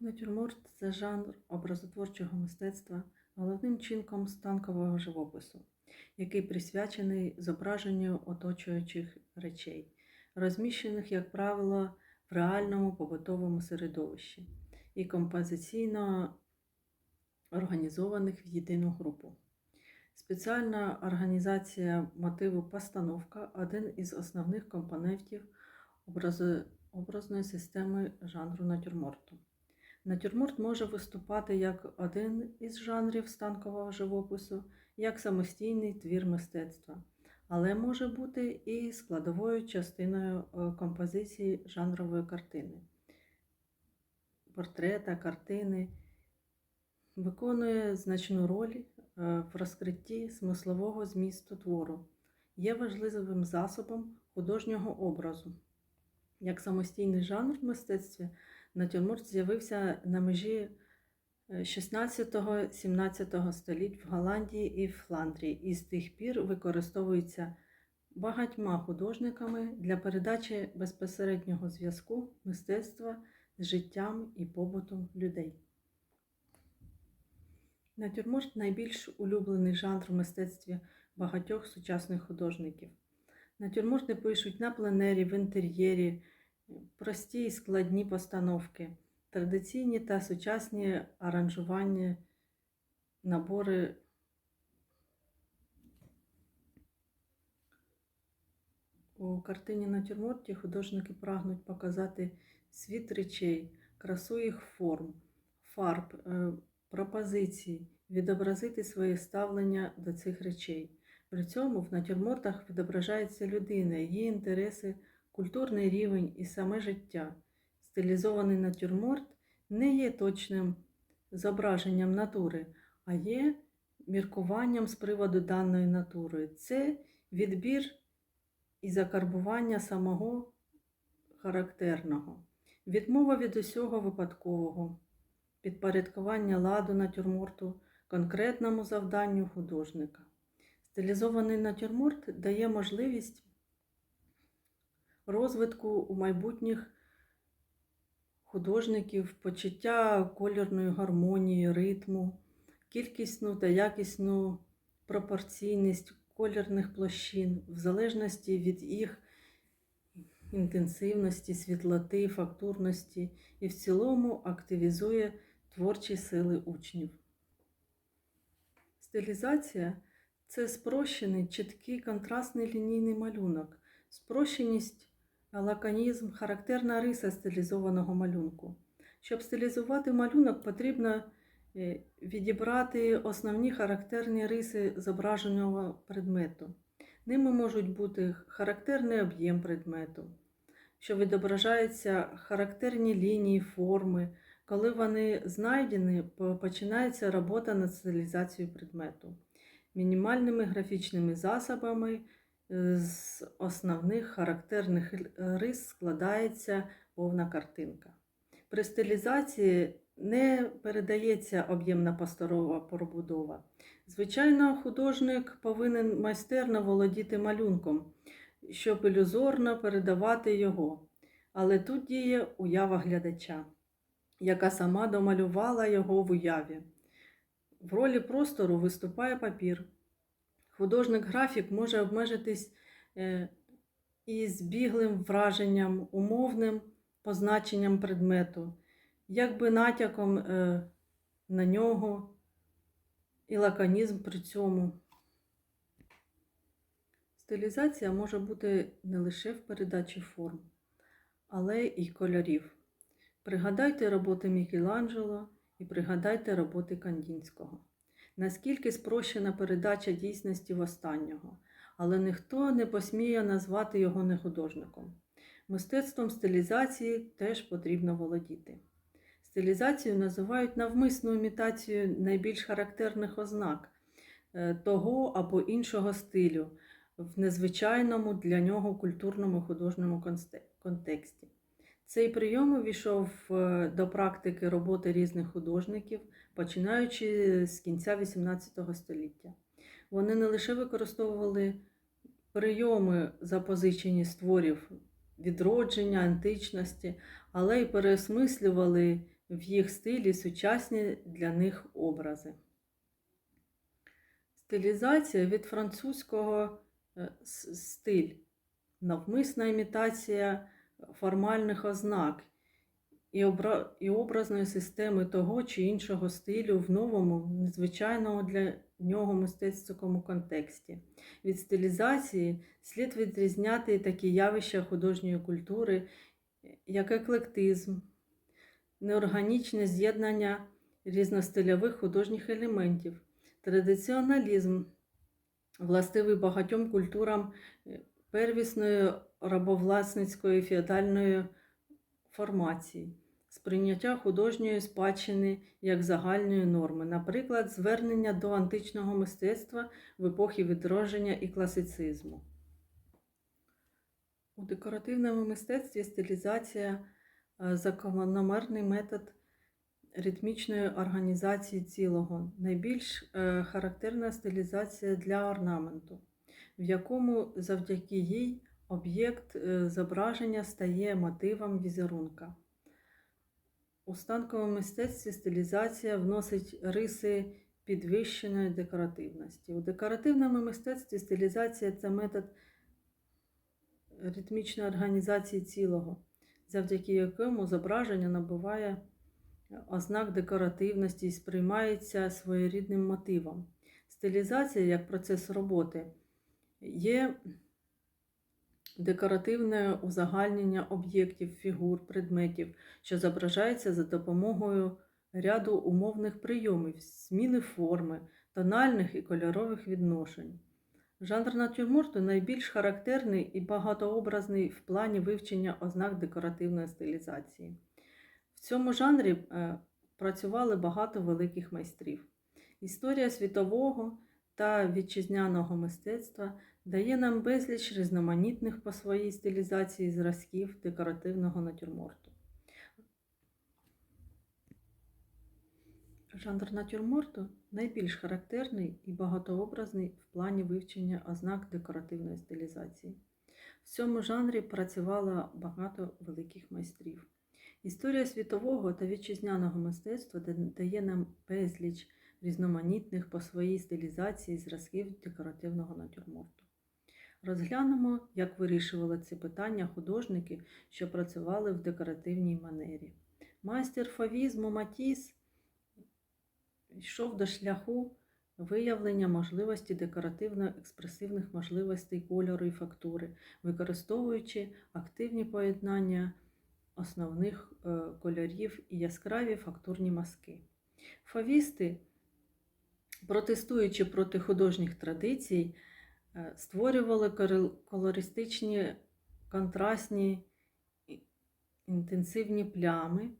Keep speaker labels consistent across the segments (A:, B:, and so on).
A: Натюрморт це жанр образотворчого мистецтва, головним чинком станкового живопису, який присвячений зображенню оточуючих речей, розміщених, як правило, в реальному побутовому середовищі і композиційно організованих в єдину групу. Спеціальна організація мотиву постановка один із основних компонентів образи- образної системи жанру натюрморту. Натюрморт може виступати як один із жанрів станкового живопису, як самостійний твір мистецтва, але може бути і складовою частиною е, композиції жанрової картини, портрета, картини, виконує значну роль е, в розкритті смислового змісту твору, є важливим засобом художнього образу. Як самостійний жанр в мистецтві, натюрморт з'явився на межі 16-17 століть в Голландії і Фландрії і з тих пір використовується багатьма художниками для передачі безпосереднього зв'язку мистецтва з життям і побутом людей. Натюрморт найбільш улюблений жанр в мистецтві багатьох сучасних художників. Натюрморти пишуть на пленері, в інтер'єрі, прості і складні постановки, традиційні та сучасні аранжування, набори. У картині натюрморті художники прагнуть показати світ речей, красу їх форм, фарб, е, пропозицій, відобразити своє ставлення до цих речей. При цьому в натюрмортах відображається людина, її інтереси, культурний рівень і саме життя. Стилізований натюрморт не є точним зображенням натури, а є міркуванням з приводу даної натури. Це відбір і закарбування самого характерного, відмова від усього випадкового, підпорядкування ладу натюрморту конкретному завданню художника. Стилізований натюрморт дає можливість розвитку у майбутніх художників, почуття кольорної гармонії, ритму, кількісну та якісну пропорційність кольорних площин в залежності від їх інтенсивності, світлоти, фактурності і в цілому активізує творчі сили учнів. Стилізація це спрощений, чіткий контрастний лінійний малюнок, спрощеність, лаконізм, характерна риса стилізованого малюнку. Щоб стилізувати малюнок, потрібно е, відібрати основні характерні риси зображеного предмету. Ними можуть бути характерний об'єм предмету, що відображаються характерні лінії, форми. Коли вони знайдені, починається робота над стилізацією предмету мінімальними графічними засобами з основних характерних рис складається повна картинка. При стилізації не передається об'ємна пасторова побудова. Звичайно, художник повинен майстерно володіти малюнком, щоб ілюзорно передавати його. Але тут діє уява глядача, яка сама домалювала його в уяві. В ролі простору виступає папір. Художник-графік може обмежитись е, і збіглим враженням, умовним позначенням предмету, якби натяком е, на нього і лаконізм при цьому. Стилізація може бути не лише в передачі форм, але й кольорів. Пригадайте роботи Мікеланджело і пригадайте роботи Кандінського. Наскільки спрощена передача дійсності в останнього, але ніхто не посміє назвати його не художником. Мистецтвом стилізації теж потрібно володіти. Стилізацію називають навмисну імітацію найбільш характерних ознак е, того або іншого стилю в незвичайному для нього культурному художньому контексті. Цей прийом увійшов е, до практики роботи різних художників, починаючи з кінця XVIII століття. Вони не лише використовували прийоми, запозичені з творів відродження, античності, але й переосмислювали в їх стилі сучасні для них образи. Стилізація від французького е, стиль, навмисна імітація формальних ознак і, обра... і образної системи того чи іншого стилю в новому, незвичайному для нього мистецькому контексті. Від стилізації слід відрізняти такі явища художньої культури, як еклектизм, неорганічне з'єднання різностильових художніх елементів, традиціоналізм, властивий багатьом культурам первісної рабовласницької феодальної формації, сприйняття художньої спадщини як загальної норми, наприклад, звернення до античного мистецтва в епохи відродження і класицизму. У декоративному мистецтві стилізація е, закономерний метод ритмічної організації цілого, найбільш е, характерна стилізація для орнаменту, в якому завдяки їй об'єкт е, зображення стає мотивом візерунка. У станковому мистецтві стилізація вносить риси підвищеної декоративності. У декоративному мистецтві стилізація це метод ритмічної організації цілого, завдяки якому зображення набуває ознак декоративності і сприймається своєрідним мотивом. Стилізація як процес роботи є декоративне узагальнення об'єктів, фігур, предметів, що зображається за допомогою ряду умовних прийомів, зміни форми, тональних і кольорових відношень. Жанр натюрморту найбільш характерний і багатообразний в плані вивчення ознак декоративної стилізації. В цьому жанрі е, працювали багато великих майстрів. Історія світового та вітчизняного мистецтва дає нам безліч різноманітних по своїй стилізації зразків декоративного натюрморту. Жанр натюрморту найбільш характерний і багатообразний в плані вивчення ознак декоративної стилізації. В цьому жанрі працювало багато великих майстрів. Історія світового та вітчизняного мистецтва дає нам безліч різноманітних по своїй стилізації зразків декоративного натюрморту. Розглянемо, як вирішували ці питання художники, що працювали в декоративній манері. Майстер фавізму Матіс йшов до шляху виявлення можливості декоративно-експресивних можливостей кольору і фактури, використовуючи активні поєднання основних е, кольорів і яскраві фактурні мазки. Фавісти, протестуючи проти художніх традицій, е, створювали колористичні контрастні інтенсивні плями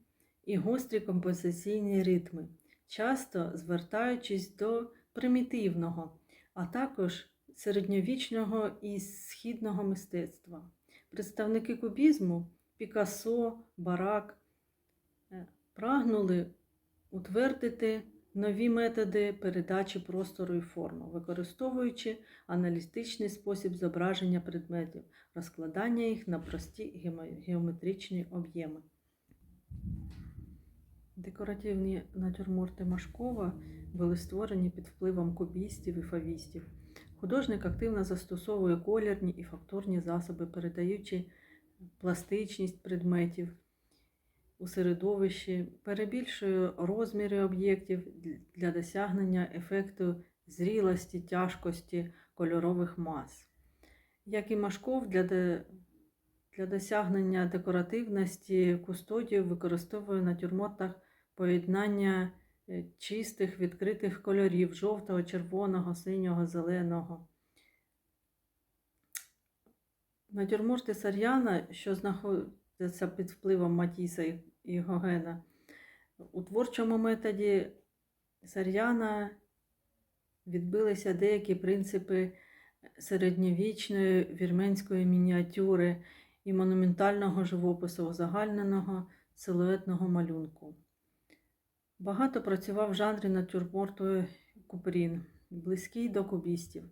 A: і гострі композиційні ритми, часто звертаючись до примітивного, а також середньовічного і східного мистецтва. Представники кубізму Пікассо, Барак е, прагнули утвердити нові методи передачі простору і форми, використовуючи аналітичний спосіб зображення предметів, розкладання їх на прості геометричні об'єми. Декоративні натюрморти Машкова були створені під впливом кубістів і фавістів. Художник активно застосовує колірні і фактурні засоби, передаючи пластичність предметів у середовищі, перебільшує розміри об'єктів для досягнення ефекту зрілості, тяжкості кольорових мас. Як і Машков для де... для досягнення декоративності кустодів використовує на тюрмотах поєднання е, чистих відкритих кольорів жовтого, червоного, синього, зеленого. Натюрморти Сар'яна, що знаходяться під впливом Матіса і Гогена, у творчому методі Сар'яна відбилися деякі принципи середньовічної вірменської мініатюри і монументального живопису узагальненого силуетного малюнку. Багато працював в жанрі натюрморту Купрін, близький до кубістів.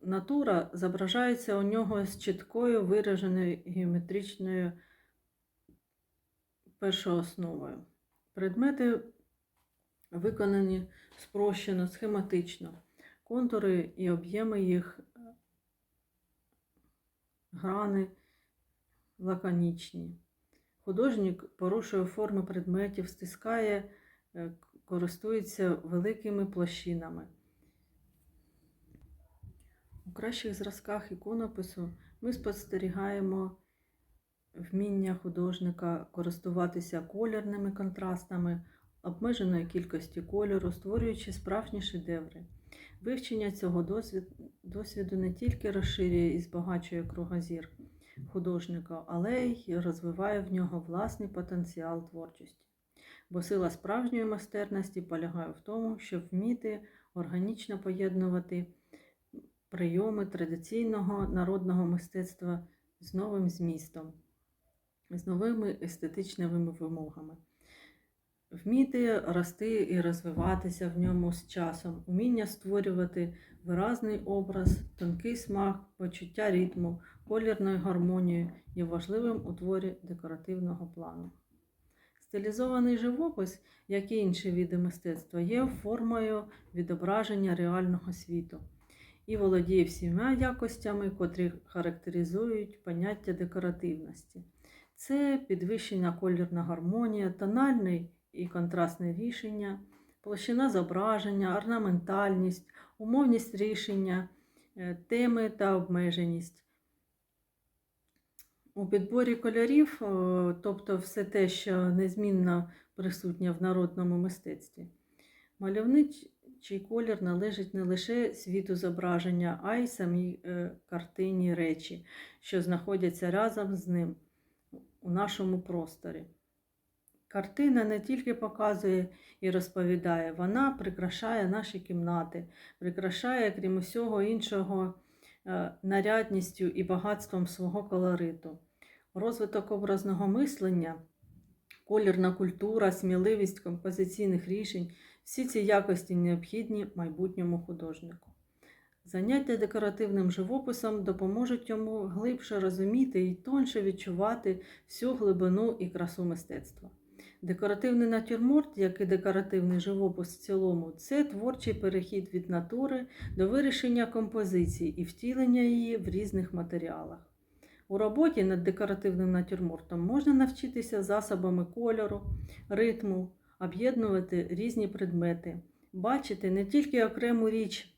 A: Натура зображається у нього з чіткою вираженою геометричною першоосновою. Предмети виконані спрощено, схематично. Контури і об'єми їх е, грани лаконічні. Художник порушує форми предметів, стискає, е, користується великими площинами. Кращих зразках іконопису ми спостерігаємо вміння художника користуватися колірними контрастами, обмеженої кількості кольору, створюючи справжні шедеври. Вивчення цього досвіду не тільки розширює і збагачує кругозір художника, але й розвиває в нього власний потенціал творчості. Бо сила справжньої майстерності полягає в тому, щоб вміти органічно поєднувати прийоми традиційного народного мистецтва з новим змістом, з новими естетичними вимогами. Вміти рости і розвиватися в ньому з часом, уміння створювати виразний образ, тонкий смак, почуття ритму, колірної гармонії є важливим у творі декоративного плану. Стилізований живопис, як і інші види мистецтва, є формою відображення реального світу і володіє всіма якостями, котрі характеризують поняття декоративності. Це підвищена колірна гармонія, тональний і контрастне рішення, площина зображення, орнаментальність, умовність рішення, е, теми та обмеженість. У підборі кольорів, тобто все те, що незмінно присутнє в народному мистецтві, мальовничий колір належить не лише світу зображення, а й самій е, картині речі, що знаходяться разом з ним у нашому просторі. Картина не тільки показує і розповідає, вона прикрашає наші кімнати, прикрашає, крім усього іншого, е, нарядністю і багатством свого колориту. Розвиток образного мислення, колірна культура, сміливість композиційних рішень всі ці якості необхідні майбутньому художнику. Заняття декоративним живописом допоможуть йому глибше розуміти і тонше відчувати всю глибину і красу мистецтва. Декоративний натюрморт, як і декоративний живопис в цілому, це творчий перехід від натури до вирішення композиції і втілення її в різних матеріалах. У роботі над декоративним натюрмортом можна навчитися засобами кольору, ритму, об'єднувати різні предмети, бачити не тільки окрему річ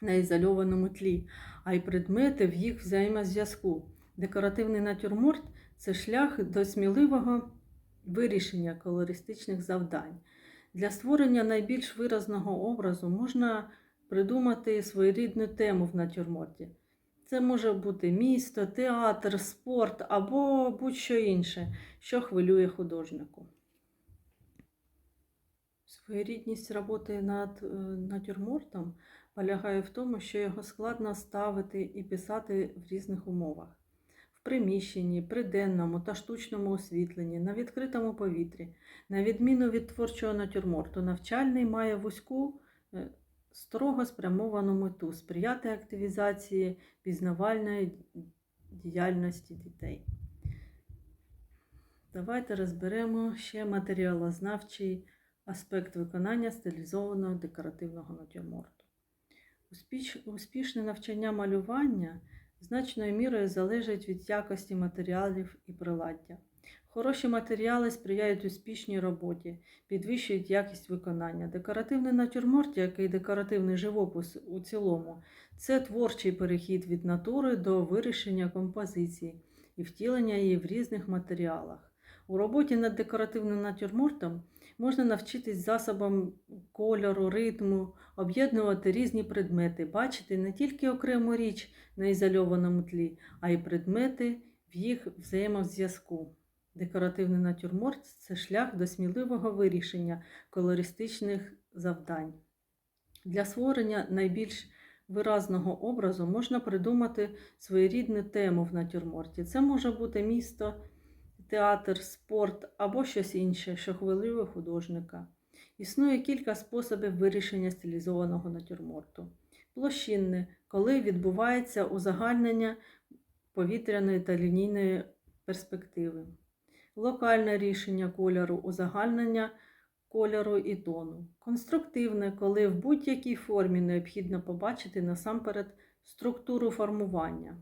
A: на ізольованому тлі, а й предмети в їх взаємозв'язку. Декоративний натюрморт це шлях до сміливого вирішення колористичних завдань. Для створення найбільш виразного образу можна придумати своєрідну тему в натюрморті. Це може бути місто, театр, спорт або будь-що інше, що хвилює художнику. Своєрідність роботи над е, натюрмортом полягає в тому, що його складно ставити і писати в різних умовах. В приміщенні, при денному та штучному освітленні, на відкритому повітрі. На відміну від творчого натюрморту, навчальний має вузьку, е, строго спрямовану мету сприяти активізації пізнавальної діяльності дітей. Давайте розберемо ще матеріалознавчий аспект виконання стилізованого декоративного натюрморту. Успішне навчання малювання значною мірою залежить від якості матеріалів і приладдя. Хороші матеріали сприяють успішній роботі, підвищують якість виконання. Декоративний натюрморт, як і декоративний живопис у цілому, це творчий перехід від натури до вирішення композиції і втілення її в різних матеріалах. У роботі над декоративним натюрмортом можна навчитись засобам кольору, ритму, об'єднувати різні предмети, бачити не тільки окрему річ на ізольованому тлі, а й предмети в їх взаємозв'язку. Декоративний натюрморт це шлях до сміливого вирішення колористичних завдань. Для створення найбільш виразного образу можна придумати своєрідну тему в натюрморті. Це може бути місто, театр, спорт або щось інше, що хвилює художника. Існує кілька способів вирішення стилізованого натюрморту. Площинне, коли відбувається узагальнення повітряної та лінійної перспективи. локальне рішення кольору, узагальнення кольору і тону. Конструктивне, коли в будь-якій формі необхідно побачити насамперед структуру формування.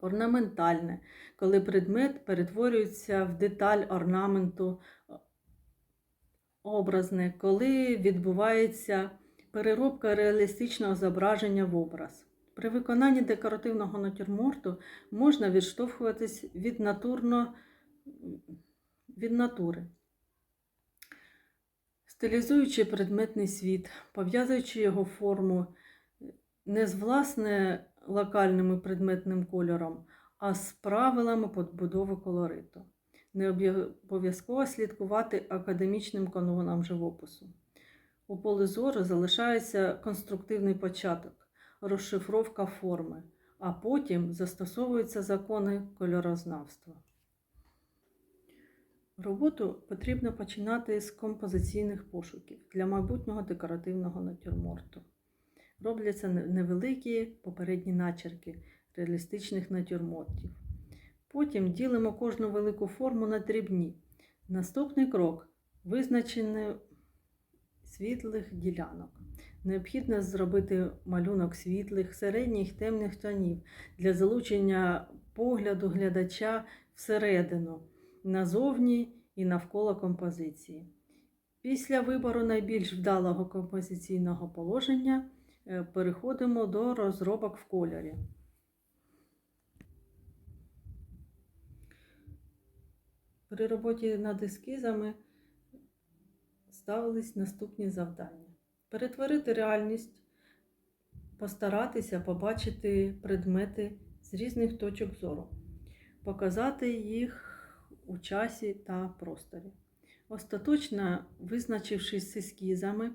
A: Орнаментальне, коли предмет перетворюється в деталь орнаменту. Образне, коли відбувається переробка реалістичного зображення в образ. При виконанні декоративного натюрморту можна відштовхуватись від, натурно, від натури, стилізуючи предметний світ, пов'язуючи його форму не з власне локальним і предметним кольором, а з правилами подбудови колориту. Не обов'язково слідкувати академічним канонам живопису. У полі зору залишається конструктивний початок, розшифровка форми, а потім застосовуються закони кольорознавства. Роботу потрібно починати з композиційних пошуків для майбутнього декоративного натюрморту. Робляться невеликі попередні начерки реалістичних натюрмортів. Потім ділимо кожну велику форму на дрібні. Наступний крок визначення світлих ділянок. Необхідно зробити малюнок світлих, середніх темних тонів для залучення погляду глядача всередину, назовні і навколо композиції. Після вибору найбільш вдалого композиційного положення переходимо до розробок в кольорі. При роботі над ескізами ставились наступні завдання: перетворити реальність, постаратися побачити предмети з різних точок зору, показати їх у часі та просторі. Остаточно визначившись з ескізами,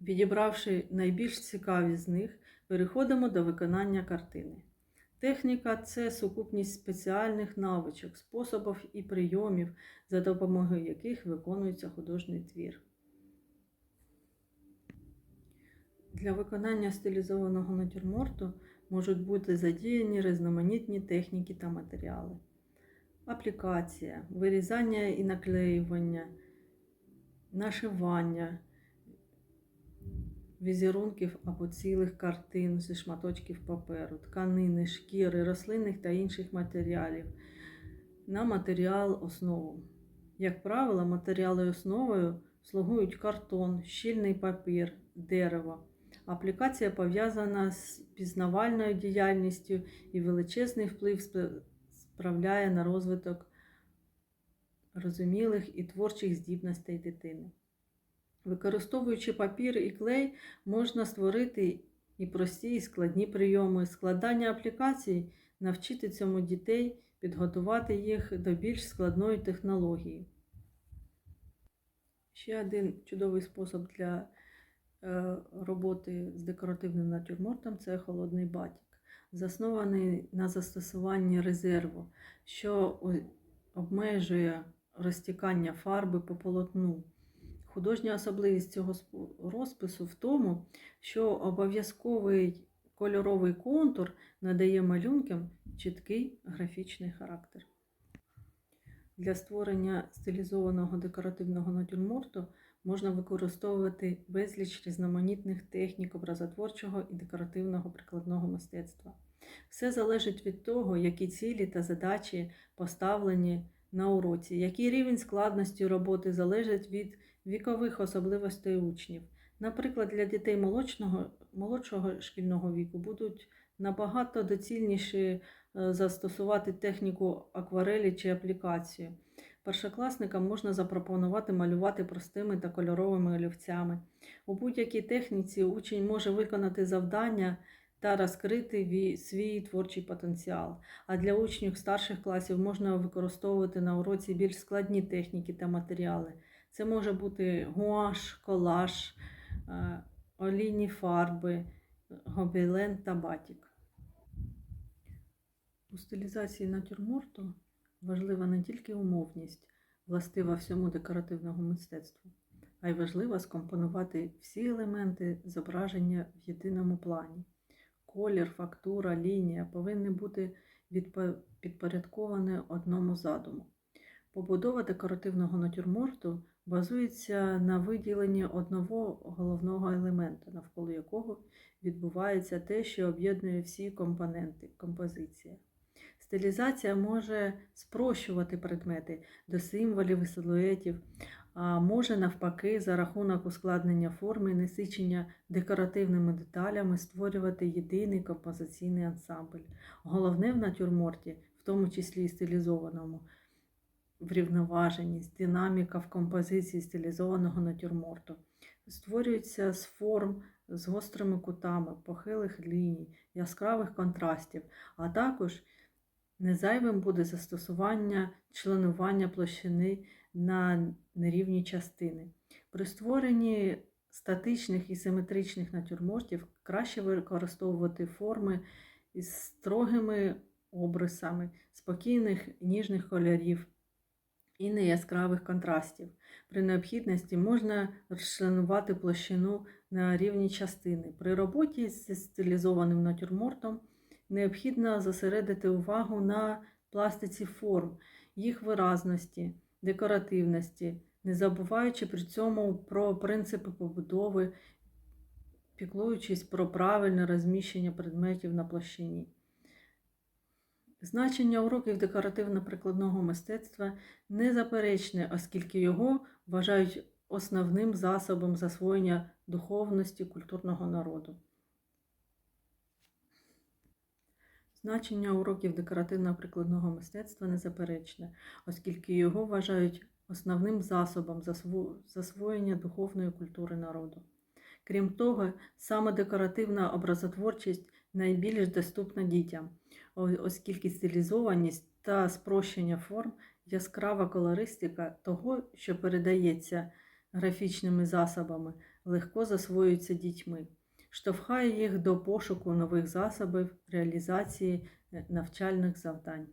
A: відібравши найбільш цікаві з них, переходимо до виконання картини. Техніка це сукупність спеціальних навичок, способів і прийомів, за допомогою яких виконується художній твір. Для виконання стилізованого натюрморту можуть бути задіяні різноманітні техніки та матеріали. Аплікація, вирізання і наклеювання, нашивання, візерунків або цілих картин зі шматочків паперу, тканини, шкіри, рослинних та інших матеріалів на матеріал основу. Як правило, матеріали основою слугують картон, щільний папір, дерево. Аплікація пов'язана з пізнавальною діяльністю і величезний вплив справляє на розвиток розумілих і творчих здібностей дитини. Використовуючи папір і клей, можна створити і прості, і складні прийоми. Складання аплікацій, навчити цьому дітей, підготувати їх до більш складної технології. Ще один чудовий спосіб для е, роботи з декоративним натюрмортом це холодний батік, заснований на застосуванні резерву, що обмежує розтікання фарби по полотну. Художня особливість цього розпису в тому, що обов'язковий кольоровий контур надає малюнкам чіткий графічний характер. Для створення стилізованого декоративного натюрморту можна використовувати безліч різноманітних технік образотворчого і декоративного прикладного мистецтва. Все залежить від того, які цілі та задачі поставлені на уроці, який рівень складності роботи залежить від вікових особливостей учнів. Наприклад, для дітей молодшого, молодшого шкільного віку будуть набагато доцільніші е, застосувати техніку акварелі чи аплікацію. Першокласникам можна запропонувати малювати простими та кольоровими олівцями. У будь-якій техніці учень може виконати завдання та розкрити свій творчий потенціал. А для учнів старших класів можна використовувати на уроці більш складні техніки та матеріали. Це може бути гуаш, колаж, е, олійні фарби, гобелен та батік. У стилізації натюрморту важлива не тільки умовність, властива всьому декоративному мистецтву, а й важливо скомпонувати всі елементи зображення в єдиному плані. Колір, фактура, лінія повинні бути підпорядковане одному задуму. Побудова декоративного натюрморту базується на виділенні одного головного елемента, навколо якого відбувається те, що об'єднує всі компоненти композиції. Стилізація може спрощувати предмети до символів і силуетів, а може навпаки, за рахунок ускладнення форми і насичення декоративними деталями створювати єдиний композиційний ансамбль. Головне в натюрморті, в тому числі і стилізованому, врівноваженість, динаміка в композиції стилізованого натюрморту. Створюється з форм з гострими кутами, похилих ліній, яскравих контрастів, а також незайвим буде застосування членування площини на нерівні частини. При створенні статичних і симетричних натюрмортів краще використовувати форми із строгими обрисами, спокійних ніжних кольорів і неяскравих контрастів. При необхідності можна розчленувати площину на рівні частини. При роботі зі стилізованим натюрмортом необхідно зосередити увагу на пластиці форм, їх виразності, декоративності, не забуваючи при цьому про принципи побудови, піклуючись про правильне розміщення предметів на площині. Значення уроків декоративно-прикладного мистецтва незаперечне, оскільки його вважають основним засобом засвоєння духовності культурного народу. Значення уроків декоративно-прикладного мистецтва незаперечне, оскільки його вважають основним засобом засвоєння духовної культури народу. Крім того, саме декоративна образотворчість найбільш доступна дітям, оскільки стилізованість та спрощення форм, яскрава колористика того, що передається графічними засобами, легко засвоюється дітьми, штовхає їх до пошуку нових засобів реалізації е, навчальних завдань.